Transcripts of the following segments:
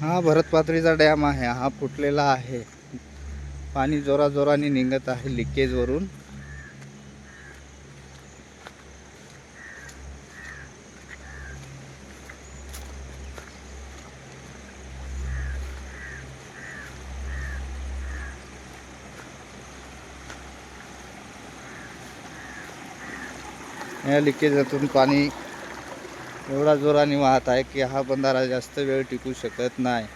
हा भरतपात्रीचा डॅम आहे हा फुटलेला आहे. पाणी जोराजोराने निघत आहे लिकेजवरून. या लिकेजातून पाणी एवढा जोराने वाहत आहे की हा बंधारा जास्त वेळ टिकू शकत नाही.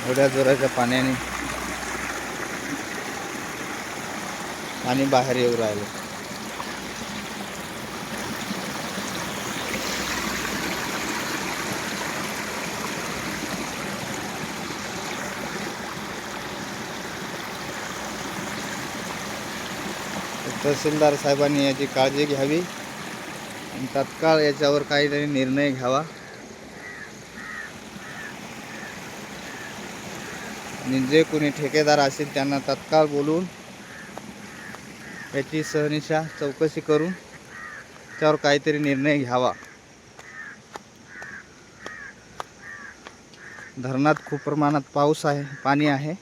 एवढ्या जोराच्या पाण्याने पाणी बाहेर येऊ राहिलं. तहसीलदार साहेबांनी याची काळजी घ्यावी आणि तत्काळ याच्यावर काहीतरी निर्णय घ्यावा. आणि जे कोणी ठेकेदार असतील त्यांना तत्काळ बोलून याची सहनिशा चौकशी करून त्यावर काहीतरी निर्णय घ्यावा. धरणात खूप प्रमाणात पाऊस आहे पाणी आहे.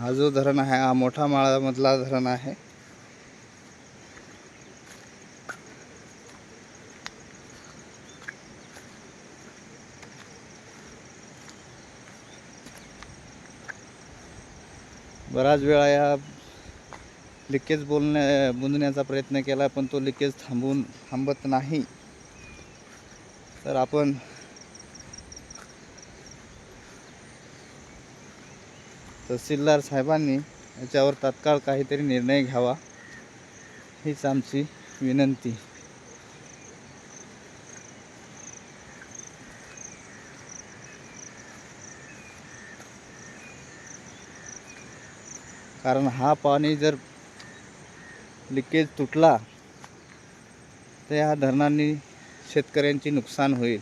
हा जो धरण आहे हा मोठा माळामधला धरण आहे. बराच वेळा या लिकेज बोलण्या बुंदण्याचा प्रयत्न केला पण तो लिकेज थांबून थांबत नाही. तर आपण तहसीलदार साहेबांनी याच्यावर तात्काळ काहीतरी निर्णय घ्यावा हीच आमची विनंती. कारण हा पाणी जर लिकेज तुटला तर ह्या धरणांनी शेतकऱ्यांची नुकसान होईल.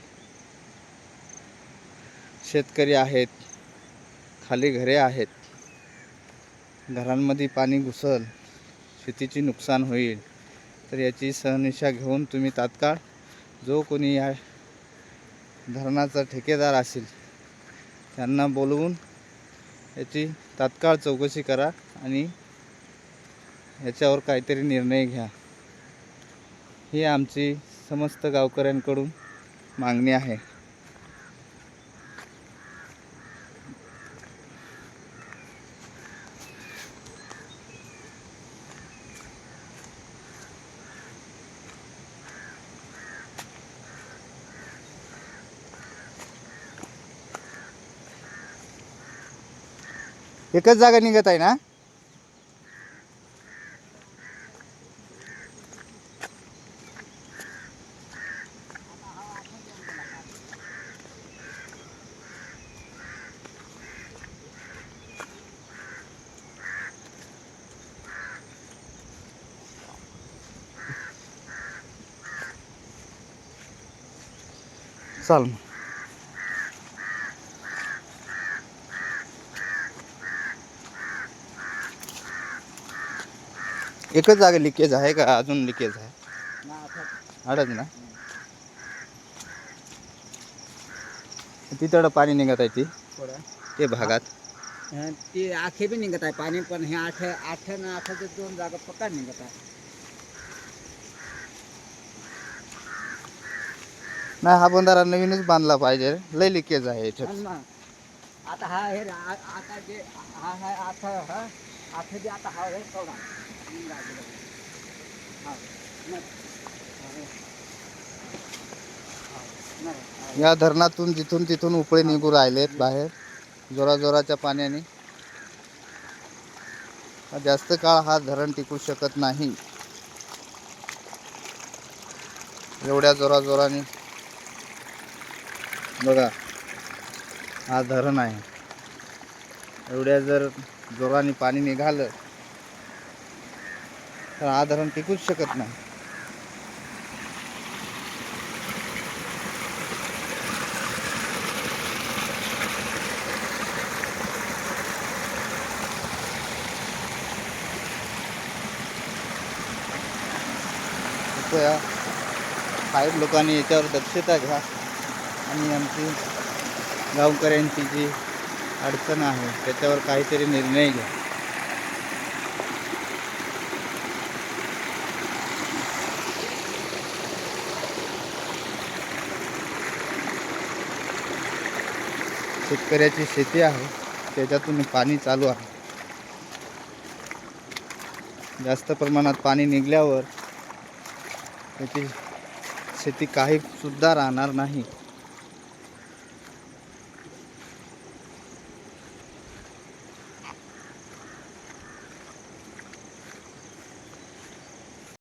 शेतकरी आहेत खाली घरे आहेत. घरांमध्ये पाणी घुसल शेतीची नुकसान होईल तर याची सहनिशा घेऊन तुम्ही तात्काळ जो कोणी या धरणाचा ठेकेदार असेल त्यांना बोलवून याची तात्काळ चौकशी करा आणि याच्यावर काहीतरी निर्णय घ्या. ही आमची समस्त गावकऱ्यांकडून मागणी आहे. एकच जागा निघत आहे ना? चाल एकच जागा लिकेज आहे का? अजून लिकेज आहे? आडच ना? तिथं पाणी निघत आहे ती? ते भागात? ते आखे बी निघत आहे पाणी पण हे आठ आठ ना आठाचे दोन जागा पक्का निघत आहे. नाही हा बंधारा नवीनच बांधला पाहिजे. लय लिकेज आहे याच्यात. आता हा हे आता जे हा हा आठ हा आठ जे आता हा हे सोडा. या धरणातून जिथून तिथून उपळे निघू राहिलेत बाहेर जोराजोराच्या पाण्याने. जास्त काळ हा धरण टिकू शकत नाही. एवढ्या जोराजोराने. बघा हा धरण आहे. एवढ्या जर जोराने पाणी निघालं तर आधारण टिकूच शकत नाही. कृपया साहेब लोकांनी याच्यावर दक्षता घ्या आणि आमची गावकऱ्यांची जी अडचण आहे त्याच्यावर काहीतरी निर्णय घ्या. शेतकऱ्याची शेती आहे त्याच्यातून पाणी चालू आहे. जास्त प्रमाणात पाणी निघल्यावर त्याची शेती काही सुद्धा राहणार नाही.